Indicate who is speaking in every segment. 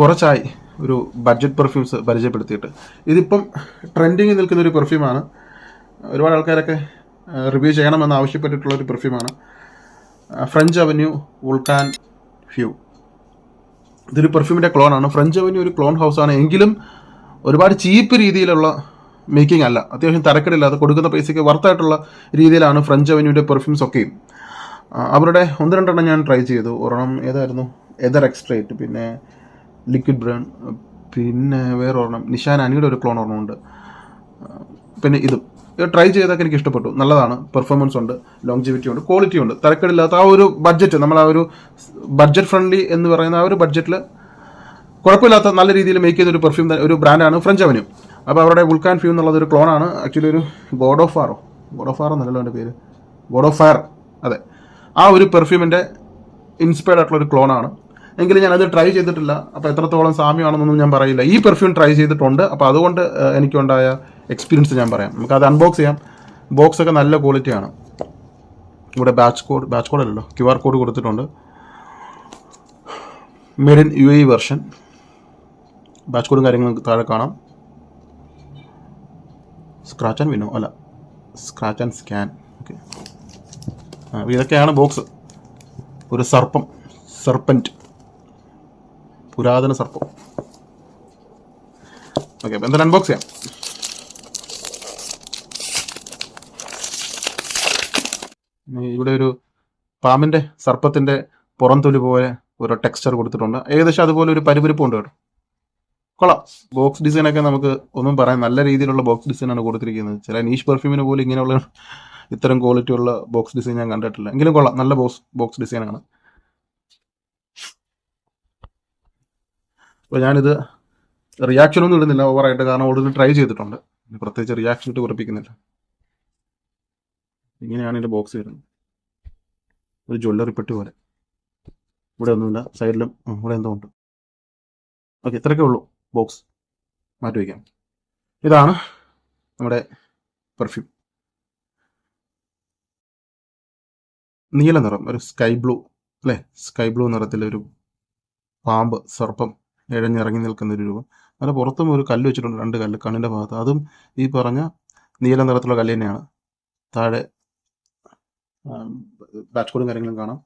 Speaker 1: കുറച്ചായി ഒരു budget perfumes പരിചയപ്പെടുത്തിയിട്ട്. ഇതിപ്പം ട്രെൻഡിങ്ങിൽ നിൽക്കുന്ന ഒരു പെർഫ്യൂമാണ് ഒരുപാട് ആൾക്കാരൊക്കെ റിവ്യൂ ചെയ്യണമെന്ന് ആവശ്യപ്പെട്ടിട്ടുള്ള ഒരു പെർഫ്യൂമാണ് ഫ്രഞ്ച് അവന്യൂ വുൾക്കാൻ ഫ്യൂ ഇതൊരു പെർഫ്യൂമിന്റെ ക്ലോണാണ് ഫ്രഞ്ച് അവന്യൂ ഒരു ക്ലോൺ ഹൗസാണ് എങ്കിലും ഒരുപാട് ചീപ്പ് രീതിയിലുള്ള മേക്കിംഗ് അല്ല. അത്യാവശ്യം അത് കൊടുക്കുന്ന പൈസയ്ക്ക് വർത്തായിട്ടുള്ള രീതിയിലാണ് ഫ്രഞ്ച് അവന്യൂന്റെ പെർഫ്യൂംസ് ഒക്കെയും അവരുടെ ഒന്ന് രണ്ടെണ്ണം ഞാൻ ട്രൈ ചെയ്തു. ഒരെണ്ണം ഏതായിരുന്നു? എതർ എക്സ്ട്രേറ്റ് പിന്നെ ലിക്വിഡ് ബ്രൗൺ പിന്നെ വേറെ ഒരെണ്ണം നിഷാൻ അനിയുടെ ഒരു ക്ലോൺ ഒരെണ്ണമുണ്ട്. പിന്നെ ഇതും. ട്രൈ ചെയ്തൊക്കെ എനിക്ക് ഇഷ്ടപ്പെട്ടു. നല്ലതാണ്. പെർഫോമൻസ് ഉണ്ട്. ലോങ്ജിവിറ്റി ഉണ്ട്. ക്വാളിറ്റി ഉണ്ട്. തരക്കേടില്ലാത്ത ആ ഒരു ബഡ്ജറ്റ് നമ്മൾ ആ ഒരു ബഡ്ജറ്റ് ഫ്രണ്ട്ലി എന്ന് പറയുന്ന ആ ഒരു ബഡ്ജറ്റിൽ കുഴപ്പമില്ലാത്ത നല്ല രീതിയിൽ മേക്ക് ചെയ്ത ഒരു പെർഫ്യൂം ഒരു ബ്രാൻഡാണ് ഫ്രഞ്ച് അവന്യൂ അപ്പോൾ അവരുടെ വുൾക്കാൻ ഫ്യൂ എന്നുള്ളത് ഒരു ക്ലോണാണ് ആക്ച്വലി ഒരു god of pharaoh god of far എന്നല്ലല്ലോ എന്റെ പേര്. ഗോഡ് ഓഫ് ഫയർ അതെ. ആ ഒരു പെർഫ്യൂമിന്റെ ഇൻസ്പയർഡ് ആയിട്ടുള്ള ഒരു ക്ലോണാണ് എങ്കിലും ഞാൻ അത് ട്രൈ ചെയ്തിട്ടില്ല. അപ്പോൾ എത്രത്തോളം സാമ്യമാണെന്നൊന്നും ഞാൻ പറയില്ല. ഈ പെർഫ്യൂം ട്രൈ ചെയ്തിട്ടുണ്ട്. അപ്പോൾ അതുകൊണ്ട് എനിക്കുണ്ടായ എക്സ്പീരിയൻസ് ഞാൻ പറയാം. നമുക്ക് അത് അൺബോക്സ് ചെയ്യാം. ബോക്സ് ഒക്കെ നല്ല ക്വാളിറ്റിയാണ് ഇവിടെ ബാച്ച് കോഡ് ബാച്ച് കോഡ് അല്ലല്ലോ. ക്യു ആർ കോഡ് കൊടുത്തിട്ടുണ്ട് made in U A version batch കോഡും കാര്യങ്ങളും താഴെ കാണാം. സ്ക്രാച്ച് ആൻഡ് വിനോ അല്ല സ്ക്രാച്ച് ആൻഡ് സ്കാൻ ഓക്കെ ഇതൊക്കെയാണ് ബോക്സ് ഒരു സർപ്പം. സർപ്പന്റ് പുരാതന സർപ്പം. ഓക്കെ അപ്പം എന്തായാലും അൺബോക്സ് ചെയ്യാം. ഇവിടെ ഒരു പാമ്പിന്റെ സർപ്പത്തിന്റെ പുറംതൊലി പോലെ ഒരു ടെക്സ്ചർ കൊടുത്തിട്ടുണ്ട്. ഏകദേശം അതുപോലെ ഒരു പരിപരിപ്പുണ്ട് കേട്ടോ. കൊള്ളാം. ബോക്സ് ഡിസൈനൊക്കെ നമുക്ക് ഒന്നും പറയാം നല്ല രീതിയിലുള്ള ബോക്സ് ഡിസൈനാണ് കൊടുത്തിരിക്കുന്നത്. ചില നീഷ് പെർഫ്യൂമിന് പോലും ഇങ്ങനെയുള്ള ഇത്തരം ക്വാളിറ്റിയുള്ള ബോക്സ് ഡിസൈൻ ഞാൻ കണ്ടിട്ടില്ല. എങ്കിലും കൊള്ളാം. നല്ല ബോക്സ് ബോക്സ് ഡിസൈനാണ് അപ്പോൾ ഞാനിത് റിയാക്ഷൻ ഒന്നും ഇടുന്നില്ല ഓവറായിട്ട് കാരണം ഓൾറെഡി ട്രൈ ചെയ്തിട്ടുണ്ട്. പ്രത്യേകിച്ച് റിയാക്ഷൻ ഇട്ട് ഉറപ്പിക്കുന്നില്ല. ഇങ്ങനെയാണ് ഇതിന്റെ ബോക്സ് വരുന്നത്. ഒരു ജ്വല്ലറി പെട്ടി പോലെ. ഇവിടെ ഒന്നുമില്ല സൈഡിലും ഇവിടെ എന്തോ ഉണ്ട്. ഓക്കെ ഇത്രയൊക്കെ ഉള്ളൂ ബോക്സ് മാറ്റി വയ്ക്കാം ഇതാണ് നമ്മുടെ പെർഫ്യൂം നീല നിറം ഒരു സ്കൈ ബ്ലൂ അല്ലേ? സ്കൈ ബ്ലൂ നിറത്തിലൊരു പാമ്പ് സർപ്പം ഇഴഞ്ഞിറങ്ങി നിൽക്കുന്ന ഒരു രൂപം. അതിന് പുറത്തും ഒരു കല്ല് വെച്ചിട്ടുണ്ട് രണ്ട് കല്ല് കണ്ണിന്റെ ഭാഗത്ത്. അതും ഈ പറഞ്ഞ നീല നിറത്തിലുള്ള കല്ല് തന്നെയാണ്. താഴെ ബാച്ച് കോഡും കാര്യങ്ങളും കാണാം.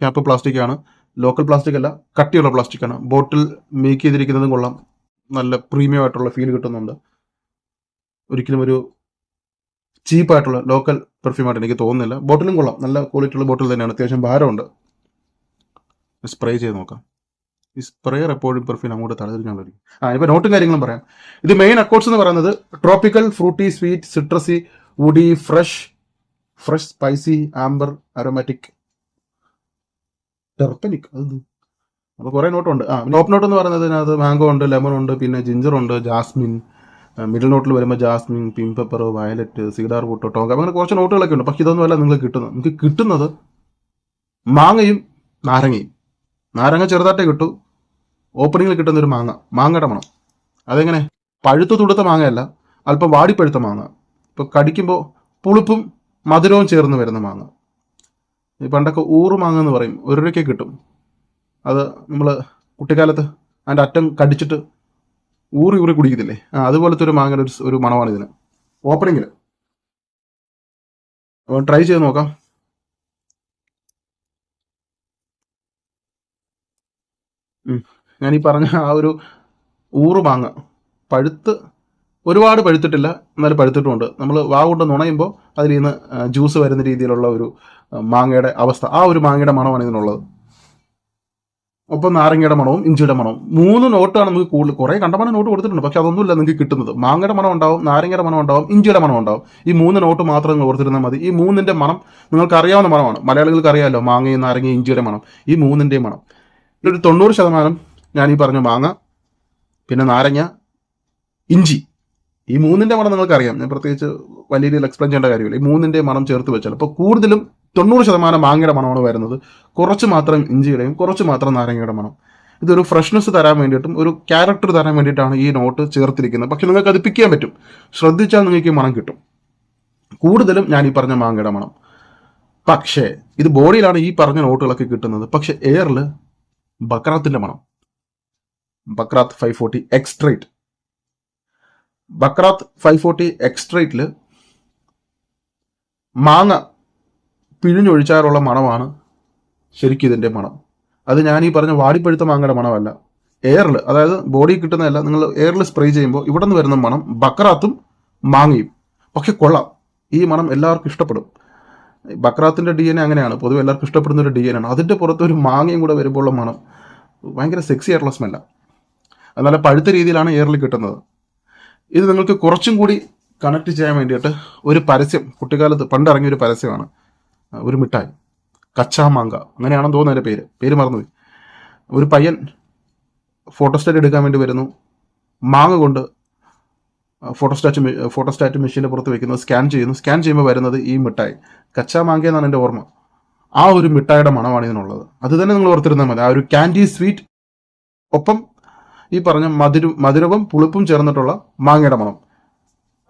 Speaker 1: ക്യാപ്പ് പ്ലാസ്റ്റിക് ആണ്. ലോക്കൽ പ്ലാസ്റ്റിക് അല്ല കട്ടിയുള്ള പ്ലാസ്റ്റിക് ആണ്. ബോട്ടിൽ മേക്ക് ചെയ്തിരിക്കുന്നതും കൊള്ളാം. നല്ല പ്രീമിയം ആയിട്ടുള്ള ഫീൽ കിട്ടുന്നുണ്ട്. ഒരിക്കലും ഒരു ചീപ്പായിട്ടുള്ള ലോക്കൽ പെർഫ്യൂമായിട്ട് എനിക്ക് തോന്നുന്നില്ല. ബോട്ടിലും കൊള്ളാം. നല്ല ക്വാളിറ്റി ഉള്ള ബോട്ടിൽ തന്നെയാണ്. അത്യാവശ്യം ഭാരമുണ്ട്. സ്പ്രേ ചെയ്ത് നോക്കാം. ഈ സ്പ്രേയർ എപ്പോഴും പെർഫ്യൂം അങ്ങോട്ട് തലതിരിഞ്ഞുള്ളതായിരിക്കും ആ ഇപ്പോൾ നോട്ടും കാര്യങ്ങളും പറയാം. ഇത് മെയിൻ അക്കോർഡ്സ് എന്ന് പറയുന്നത് tropical fruity sweet citrusy woody fresh fresh spicy amber aromatic terpenic അത് അപ്പോൾ കുറേ നോട്ടുണ്ട് ആ ടോപ്പ് നോട്ട് എന്ന് പറയുന്നത് അതിനകത്ത് മാംഗോ ഉണ്ട് ലെമൺ ഉണ്ട് പിന്നെ ജിഞ്ചർ ഉണ്ട് ജാസ്മിൻ മിഡിൽ നോട്ടിൽ വരുമ്പോൾ jasmine pink pepper violet cedar കൂട്ടോ tonka അങ്ങനെ കുറച്ച് നോട്ടുകളൊക്കെ ഉണ്ട്. പക്ഷെ ഇതൊന്നുമല്ല നിങ്ങൾക്ക് കിട്ടുന്നത്. നിങ്ങൾക്ക് കിട്ടുന്നത് മാങ്ങയും നാരങ്ങയും. നാരങ്ങ ചെറുതായിട്ടേ കിട്ടൂ. ഓപ്പണിങ്ങിൽ കിട്ടുന്ന ഒരു മാങ്ങ. മാങ്ങയുടെ മണം. അതെങ്ങനെ? പഴുത്ത് തുടുത്ത മാങ്ങയല്ല അല്പം വാടിപ്പഴുത്ത മാങ്ങ. ഇപ്പോൾ കടിക്കുമ്പോൾ പുളിപ്പും മധുരവും ചേർന്ന് വരുന്ന മാങ്ങ. ഈ പണ്ടൊക്കെ ഊറ് മാങ്ങ എന്ന് പറയും. ഒരു രൂപയ്ക്ക് കിട്ടും. അത് നമ്മൾ കുട്ടിക്കാലത്ത് അതിന്റെ അറ്റം കടിച്ചിട്ട് ഊറി ഊറി കുടിക്കത്തില്ലേ? ആ അതുപോലത്തെ ഒരു മാങ്ങയുടെ ഒരു ഒരു മണമാണ് ഇതിന്. ഓപ്പണിങ്ങിൽ ട്രൈ ചെയ്ത് നോക്കാം. ഞാൻ ഈ പറഞ്ഞ ആ ഒരു ഊറ് മാങ്ങ. പഴുത്ത് ഒരുപാട് പഴുത്തിട്ടില്ല എന്നാലും പഴുത്തിട്ടുമുണ്ട് നമ്മൾ വാ കൊണ്ട് നുണയുമ്പോൾ അതിൽ നിന്ന് ജ്യൂസ് വരുന്ന രീതിയിലുള്ള ഒരു മാങ്ങയുടെ അവസ്ഥ. ആ ഒരു മാങ്ങയുടെ മണമാണ് ഇതിനുള്ളത്. ഒപ്പം നാരങ്ങയുടെ മണവും ഇഞ്ചിയുടെ മണവും. മൂന്ന് നോട്ടാണ് നമുക്ക് കൂടുതൽ കുറേ കണ്ടമാനം നോട്ട് കൊടുത്തിട്ടുണ്ട്. പക്ഷെ അതൊന്നുമില്ല നിങ്ങൾക്ക് കിട്ടുന്നത്. മാങ്ങയുടെ മണം ഉണ്ടാവും നാരങ്ങയുടെ മണം ഉണ്ടാവും ഇഞ്ചിയുടെ മണം ഉണ്ടാവും. ഈ മൂന്ന് നോട്ട് മാത്രം നിങ്ങൾ ഓർത്തിരുന്നാൽ മതി. ഈ മൂന്നിന്റെ മണം നിങ്ങൾക്ക് അറിയാവുന്ന മണമാണ്. മലയാളികൾക്ക് അറിയാമല്ലോ മാങ്ങയും നാരങ്ങയും ഇഞ്ചിയുടെ മണം. ഈ മൂന്നിന്റെയും മണം. ഇതിലൊരു തൊണ്ണൂറ് ശതമാനം ഞാൻ ഈ പറഞ്ഞു മാങ്ങ പിന്നെ നാരങ്ങ ഇഞ്ചി. ഈ മൂന്നിന്റെ മണം നിങ്ങൾക്ക് അറിയാം ഞാൻ പ്രത്യേകിച്ച് വലിയ രീതിയിൽ എക്സ്പ്ലെയിൻ ചെയ്യേണ്ട കാര്യമില്ല. ഈ മൂന്നിന്റെ മണം ചേർത്ത് വെച്ചാൽ. അപ്പോൾ കൂടുതലും തൊണ്ണൂറ് ശതമാനം മാങ്ങയുടെ മണമാണ് വരുന്നത്. കുറച്ച് മാത്രം ഇഞ്ചിയുടെയും കുറച്ച് മാത്രം നാരങ്ങയുടെ മണം. ഇതൊരു ഫ്രഷ്നെസ് തരാൻ വേണ്ടിയിട്ടും ഒരു ക്യാരക്ടർ തരാൻ വേണ്ടിയിട്ടാണ് ഈ നോട്ട് ചേർത്തിരിക്കുന്നത്. പക്ഷെ നിങ്ങൾക്ക് അത് പിക്ക് ചെയ്യാൻ പറ്റും. ശ്രദ്ധിച്ചാൽ നിങ്ങൾക്ക് മണം കിട്ടും. കൂടുതലും ഞാൻ ഈ പറഞ്ഞ മാങ്ങയുടെ മണം. പക്ഷേ ഇത് ബോഡിയിലാണ് ഈ പറഞ്ഞ നോട്ടുകളൊക്കെ കിട്ടുന്നത്. പക്ഷെ എയറിൽ ബക്രാത്തിന്റെ മണം. Baccarat five forty extrait Baccarat five forty എക്സ്ട്രേറ്റിൽ മാങ്ങ പിഴിഞ്ഞൊഴിച്ചാറുള്ള മണമാണ് ശരിക്കും ഇതിന്റെ മണം. അത് ഞാൻ ഈ പറഞ്ഞ വാടിപ്പഴുത്ത മാങ്ങയുടെ മണമല്ല. എയറിൽ അതായത് ബോഡി കിട്ടുന്നതല്ല നിങ്ങൾ എയറിൽ സ്പ്രേ ചെയ്യുമ്പോൾ ഇവിടെ നിന്ന് വരുന്ന മണം ബക്രാത്തും മാങ്ങയും. പക്ഷെ കൊള്ളാം. ഈ മണം എല്ലാവർക്കും ഇഷ്ടപ്പെടും. ബക്രാത്തിന്റെ ഡി എൻ അങ്ങനെയാണ്. പൊതുവെ എല്ലാവർക്കും ഇഷ്ടപ്പെടുന്ന ഒരു ഡി എൻ ആണ്. അതിന്റെ പുറത്ത് ഒരു മാങ്ങയും കൂടെ വരുമ്പോൾ ഉള്ള മണം ഭയങ്കര സെക്സി ആയിട്ടുള്ള സ്മെല്ലാണ് അതുപോലെ പഴുത്ത രീതിയിലാണ് എയറിൽ കിട്ടുന്നത്. ഇത് നിങ്ങൾക്ക് കുറച്ചും കൂടി കണക്ട് ചെയ്യാൻ വേണ്ടിയിട്ട് ഒരു പരസ്യം കുട്ടിക്കാലത്ത് പണ്ടിറങ്ങിയ ഒരു പരസ്യമാണ്. ഒരു മിഠായി. കച്ചാ മാങ്ക. അങ്ങനെയാണെന്ന് തോന്നുന്നു എന്റെ പേര്. പേര് മറന്നുപോയി. ഒരു പയ്യൻ ഫോട്ടോസ്റ്റാറ്റ് എടുക്കാൻ വേണ്ടി വരുന്നു. മാങ്ങ കൊണ്ട് ഫോട്ടോസ്റ്റാറ്റ് ഫോട്ടോസ്റ്റാറ്റ് മെഷീന്റെ പുറത്ത് വെക്കുന്നത് സ്കാൻ ചെയ്യുന്നു. സ്കാൻ ചെയ്യുമ്പോൾ വരുന്നത് ഈ മിഠായി. കച്ചാ മാങ്ക എന്നാണ് എന്റെ ഓർമ്മ. ആ ഒരു മിഠായിയുടെ മണമാണ് ഇതിനുള്ളത്. അത് തന്നെ നിങ്ങൾ ഓർത്തിരുന്നാൽ മതി. ആ ഒരു ക്യാൻഡി സ്വീറ്റ് ഒപ്പം ഈ പറഞ്ഞ മധുര മധുരവും പുളിപ്പും ചേർന്നിട്ടുള്ള മാങ്ങയുടെ മണം.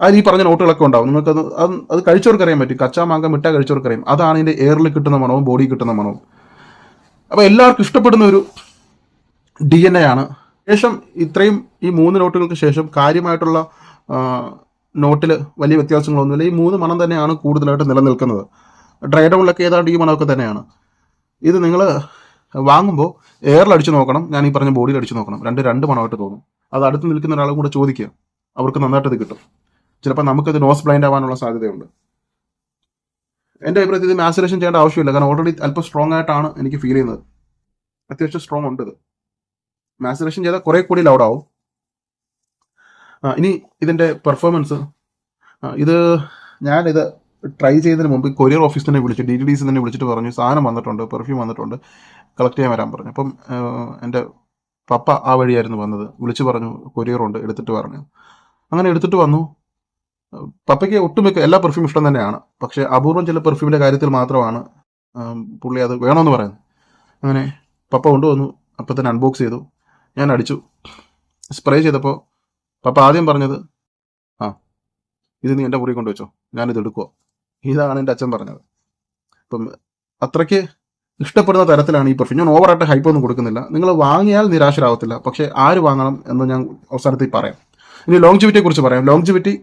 Speaker 1: അതിൽ ഈ പറഞ്ഞ നോട്ടുകളൊക്കെ ഉണ്ടാവും. നിങ്ങൾക്ക് അത് അത് കഴിച്ചവർക്ക് അറിയാൻ പറ്റും. കച്ചാ മാങ്ക മിട്ട കഴിച്ചവർക്ക് അറിയാം. അതാണ് ഇതിന്റെ എയറിൽ കിട്ടുന്ന മണവും ബോഡി കിട്ടുന്ന മണവും. അപ്പോൾ എല്ലാവർക്കും ഇഷ്ടപ്പെടുന്ന ഒരു ഡി എൻ എ ആണ്. ശേഷം ഇത്രയും ഈ മൂന്ന് നോട്ടുകൾക്ക് ശേഷം കാര്യമായിട്ടുള്ള നോട്ടിൽ വലിയ വ്യത്യാസങ്ങളൊന്നുമില്ല. ഈ മൂന്ന് മണം തന്നെയാണ് കൂടുതലായിട്ട് നിലനിൽക്കുന്നത്. ഡ്രൈ ഡൗണിലൊക്കെ ഏതാണ്ട് ഈ മണമൊക്കെ തന്നെയാണ്. ഇത് നിങ്ങൾ വാങ്ങുമ്പോൾ എയറിൽ അടിച്ചു നോക്കണം. ഞാൻ ഈ പറഞ്ഞ ബോഡിയിൽ അടിച്ചു നോക്കണം. രണ്ട് രണ്ട് മണമായിട്ട് തോന്നും. അത് അടുത്ത് നിൽക്കുന്ന ഒരാളും കൂടെ ചോദിക്കുക. അവർക്ക് നന്നായിട്ട് ഇത് കിട്ടും. ചിലപ്പോൾ നമുക്കത് നോസ് ബ്ലൈൻഡ് ആവാനുള്ള സാധ്യതയുണ്ട്. എന്റെ അഭിപ്രായത്തിൽ ഇത് മാസുലേഷൻ ചെയ്യേണ്ട ആവശ്യമില്ല. കാരണം ഓൾറെഡി അല്പം സ്ട്രോങ് ആയിട്ടാണ് എനിക്ക് ഫീൽ ചെയ്യുന്നത്. അത്യാവശ്യം സ്ട്രോങ് ഉണ്ട് ഇത്. മാസുലേഷൻ ചെയ്താൽ കുറേ കൂടി ലൗഡ് ആവും. ഇനി ഇതിന്റെ പെർഫോമൻസ് ഇത് ഞാനിത് ട്രൈ ചെയ്തതിന് മുമ്പ് കൊറിയർ ഓഫീസ് തന്നെ വിളിച്ചു ഡി ടി ഡി സി തന്നെ വിളിച്ചിട്ട് പറഞ്ഞു. സാധനം വന്നിട്ടുണ്ട് പെർഫ്യൂം വന്നിട്ടുണ്ട്. കളക്ട് ചെയ്യാൻ വരാൻ പറഞ്ഞു. അപ്പം എന്റെ പപ്പ ആ വഴിയായിരുന്നു വന്നത്. വിളിച്ചു പറഞ്ഞു കൊറിയർ ഉണ്ട് എടുത്തിട്ട് പറഞ്ഞു. അങ്ങനെ എടുത്തിട്ട് വന്നു. പപ്പയ്ക്ക് ഒട്ടുമിക്ക എല്ലാ പെർഫ്യൂം ഇഷ്ടം തന്നെയാണ്. പക്ഷേ അപൂർവം ചില പെർഫ്യൂമിന്റെ കാര്യത്തിൽ മാത്രമാണ് പുള്ളി അത് വേണമെന്ന് പറയുന്നത്. അങ്ങനെ പപ്പ കൊണ്ടുവന്നു അപ്പം തന്നെ അൺബോക്സ് ചെയ്തു. ഞാൻ അടിച്ചു. സ്പ്രേ ചെയ്തപ്പോൾ പപ്പ ആദ്യം പറഞ്ഞത് ആ ഇത് നീ എന്റെ മുറി കൊണ്ടുവച്ചോ ഞാനിത് എടുക്കുക ഇതാണ് എന്റെ അച്ഛൻ പറഞ്ഞത്. അപ്പം അത്രയ്ക്ക് ഇഷ്ടപ്പെടുന്ന തരത്തിലാണ് ഈ പെർഫ്യൂം ഞാൻ ഓവറായിട്ട് ഹൈപ്പ് ഒന്നും കൊടുക്കുന്നില്ല. നിങ്ങൾ വാങ്ങിയാൽ നിരാശരാകത്തില്ല പക്ഷേ ആര് വാങ്ങണം എന്ന് ഞാൻ അവസാനത്തിൽ പറയാം. ഇനി ലോങ്ജിവിറ്റിയെ കുറിച്ച് പറയാം. ലോങ്ജിവിറ്റി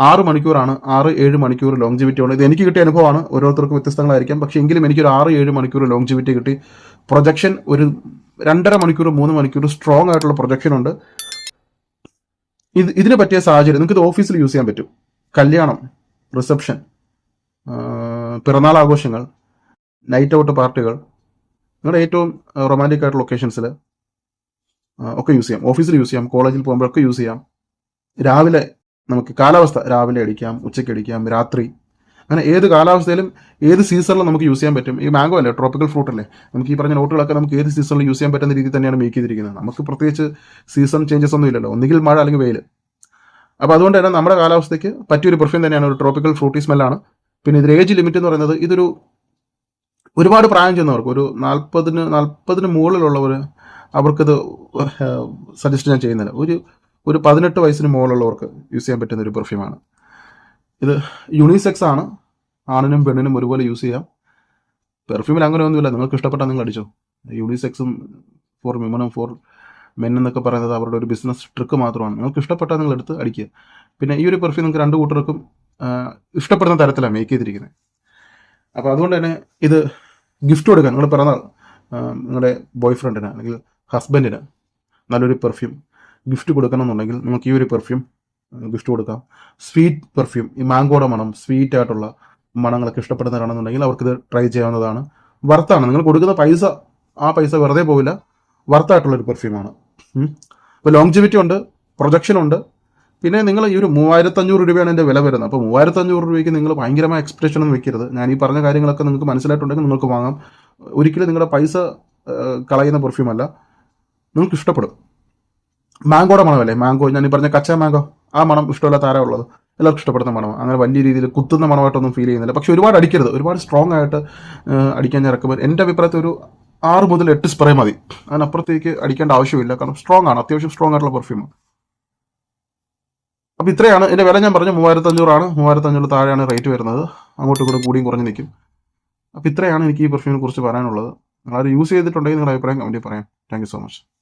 Speaker 1: ആറ് മണിക്കൂറാണ് ആറ് ഏഴ് മണിക്കൂർ ലോങ്ജിവിറ്റി ഉണ്ട് ഇത് എനിക്ക് കിട്ടിയ അനുഭവമാണ്. ഓരോരുത്തർക്കും വ്യത്യസ്തങ്ങളായിരിക്കാം. പക്ഷേ എങ്കിലും എനിക്കൊരു ആറ് ഏഴ് മണിക്കൂർ ലോങ്ജിവിറ്റി കിട്ടി. പ്രൊജക്ഷൻ ഒരു രണ്ടര മണിക്കൂർ മൂന്ന് മണിക്കൂർ സ്ട്രോങ് ആയിട്ടുള്ള പ്രൊജക്ഷൻ ഉണ്ട്. ഇത് ഇതിന് പറ്റിയ സാഹചര്യം നിങ്ങൾക്ക് ഇത് ഓഫീസിൽ യൂസ് ചെയ്യാൻ പറ്റും. കല്യാണം റിസപ്ഷൻ പിറന്നാൾ ആഘോഷങ്ങൾ നൈറ്റ് ഔട്ട് പാർട്ടികൾ നിങ്ങളുടെ ഏറ്റവും റൊമാന്റിക് ആയിട്ടുള്ള ലൊക്കേഷൻസിൽ ഒക്കെ യൂസ് ചെയ്യാം. ഓഫീസിൽ യൂസ് ചെയ്യാം. കോളേജിൽ പോകുമ്പോഴൊക്കെ യൂസ് ചെയ്യാം. രാവിലെ നമുക്ക് കാലാവസ്ഥ രാവിലെ അടിക്കാം ഉച്ചയ്ക്ക് അടിക്കാം രാത്രി. അങ്ങനെ ഏത് കാലാവസ്ഥയിലും ഏത് സീസണിലും നമുക്ക് യൂസ് ചെയ്യാൻ പറ്റും. ഈ മാംഗോ അല്ലേ ട്രോപ്പിക്കൽ ഫ്രൂട്ട് അല്ലേ? നമുക്ക് ഈ പറഞ്ഞ നോട്ടുകളൊക്കെ നമുക്ക് ഏത് സീസണിലും യൂസ് ചെയ്യാൻ പറ്റുന്ന രീതിയിൽ തന്നെയാണ് മേക്ക് ചെയ്തിരിക്കുന്നത്. നമുക്ക് പ്രത്യേകിച്ച് സീസൺ ചേഞ്ചസ് ഒന്നും ഇല്ലല്ലോ. ഒന്നുകിൽ മഴ അല്ലെങ്കിൽ വെയിൽ അപ്പോൾ അതുകൊണ്ട് തന്നെ നമ്മുടെ കാലാവസ്ഥയ്ക്ക് പറ്റിയൊരു പെർഫ്യൂം തന്നെയാണ് ഒരു ട്രോപ്പിക്കൽ ഫ്രൂട്ടി സ്മെല്ലാണ് പിന്നെ ഇതിൽ ഏജ് ലിമിറ്റ് എന്ന് പറയുന്നത് ഇതൊരു ഒരുപാട് പ്രായം ചെയ്യുന്നവർക്ക് ഒരു നാൽപ്പതിന് നാൽപ്പതിന് മുകളിലുള്ളവർ അവർക്കിത് സജസ്റ്റ് ഞാൻ ചെയ്യുന്നില്ല. ഒരു ഒരു പതിനെട്ട് വയസ്സിന് മുകളിലുള്ളവർക്ക് യൂസ് ചെയ്യാൻ പറ്റുന്ന ഒരു പെർഫ്യൂമാണ് ഇത് യൂണിസെക്സ് ആണ്. ആണിനും പെണ്ണിനും ഒരുപോലെ യൂസ് ചെയ്യാം. പെർഫ്യൂമിൽ അങ്ങനെ ഒന്നുമില്ല നിങ്ങൾക്ക് ഇഷ്ടപ്പെട്ടാൽ നിങ്ങൾ അടിച്ചോ. യൂണിസെക്സും ഫോർ വിമനും ഫോർ മെൻ എന്നൊക്കെ പറയുന്നത് അവരുടെ ഒരു ബിസിനസ് ട്രിക്ക് മാത്രമാണ്. നിങ്ങൾക്ക് ഇഷ്ടപ്പെട്ടാൽ നിങ്ങൾ എടുത്ത് അടിക്കുക. പിന്നെ ഈ ഒരു പെർഫ്യൂം നിങ്ങൾക്ക് രണ്ട് കൂട്ടർക്കും ഇഷ്ടപ്പെടുന്ന തരത്തിലാണ് മേക്ക് ചെയ്തിരിക്കുന്നത്. അപ്പോൾ അതുകൊണ്ട് തന്നെ ഇത് ഗിഫ്റ്റ് കൊടുക്കാൻ നിങ്ങൾ പിറന്നാൾ നിങ്ങളുടെ ബോയ് ഫ്രണ്ടിന് അല്ലെങ്കിൽ ഹസ്ബൻഡിന് നല്ലൊരു പെർഫ്യൂം ഗിഫ്റ്റ് കൊടുക്കണമെന്നുണ്ടെങ്കിൽ നിങ്ങൾക്ക് ഈ ഒരു പെർഫ്യൂം ഗിഫ്റ്റ് കൊടുക്കാം. സ്വീറ്റ് പെർഫ്യൂം ഈ മാംഗോയുടെ മണം സ്വീറ്റ് ആയിട്ടുള്ള മണങ്ങളൊക്കെ ഇഷ്ടപ്പെടുന്നവരാണെന്നുണ്ടെങ്കിൽ അവർക്കിത് ട്രൈ ചെയ്യാവുന്നതാണ്. വർത്താണ് നിങ്ങൾ കൊടുക്കുന്ന പൈസ ആ പൈസ വെറുതെ പോവില്ല. വർത്തായിട്ടുള്ള ഒരു പെർഫ്യൂമാണ് ഇപ്പോൾ ലോങ്ജിവിറ്റി ഉണ്ട് പ്രൊജക്ഷൻ ഉണ്ട്. പിന്നെ നിങ്ങൾ ഈ ഒരു മൂവായിരത്തഞ്ഞൂറ് രൂപയാണ് എന്റെ വില വരുന്നത്. അപ്പോൾ മൂവായിരത്തഞ്ഞൂറ് രൂപയ്ക്ക് നിങ്ങൾ ഭയങ്കരമായ എക്സ്പ്രഷൻ ഒന്നും വെക്കരുത്. ഞാൻ ഈ പറഞ്ഞ കാര്യങ്ങളൊക്കെ നിങ്ങൾക്ക് മനസ്സിലായിട്ടുണ്ടെങ്കിൽ നിങ്ങൾക്ക് വാങ്ങാം. ഒരിക്കലും നിങ്ങളുടെ പൈസ കളയുന്ന പെർഫ്യൂമല്ല നിങ്ങൾക്ക് ഇഷ്ടപ്പെടും. മാങ്കോയുടെ മണമല്ലേ? മാങ്കോ ഞാൻ ഈ പറഞ്ഞ കച്ച മാങ്കോ ആ മണം ഇഷ്ടമുള്ള ആരാ ഉള്ളത്? എല്ലാവർക്കും ഇഷ്ടപ്പെടുന്ന മണം അങ്ങനെ വലിയ രീതിയിൽ കുത്തുന്ന മണമായിട്ടൊന്നും ഫീൽ ചെയ്യുന്നില്ല. പക്ഷെ ഒരുപാട് അടിക്കരുത്. ഒരുപാട് സ്ട്രോങ് ആയിട്ട് അടിക്കാൻ ഞാൻ ഇറക്കുമ്പോൾ എന്റെ അഭിപ്രായത്തിൽ ഒരു ആറ് മുതൽ എട്ട് സ്പ്രേ മതി. അതിനപ്പുറത്തേക്ക് അടിക്കേണ്ട ആവശ്യമില്ല. കാരണം സ്ട്രോങ് ആണ്. അത്യാവശ്യം സ്ട്രോങ് ആയിട്ടുള്ള പെർഫ്യൂം അപ്പോൾ ഇത്രയാണ്. എന്റെ വില ഞാൻ പറഞ്ഞു. മൂവായിരത്തഞ്ഞൂറാണ് മൂവായിരത്തഞ്ഞൂറ് താഴെയാണ് റേറ്റ് വരുന്നത്. അങ്ങോട്ടും ഇങ്ങോട്ടും കൂടിയും കുറഞ്ഞ് നിൽക്കും. അപ്പോൾ ഇത്രയാണ് എനിക്ക് ഈ പെർഫ്യൂമിനെ കുറിച്ച് പറയാനുള്ളത്. നിങ്ങൾ യൂസ് ചെയ്തിട്ടുണ്ടെങ്കിൽ നിങ്ങളുടെ അഭിപ്രായം കമന്റിൽ പറയാം. Thank so much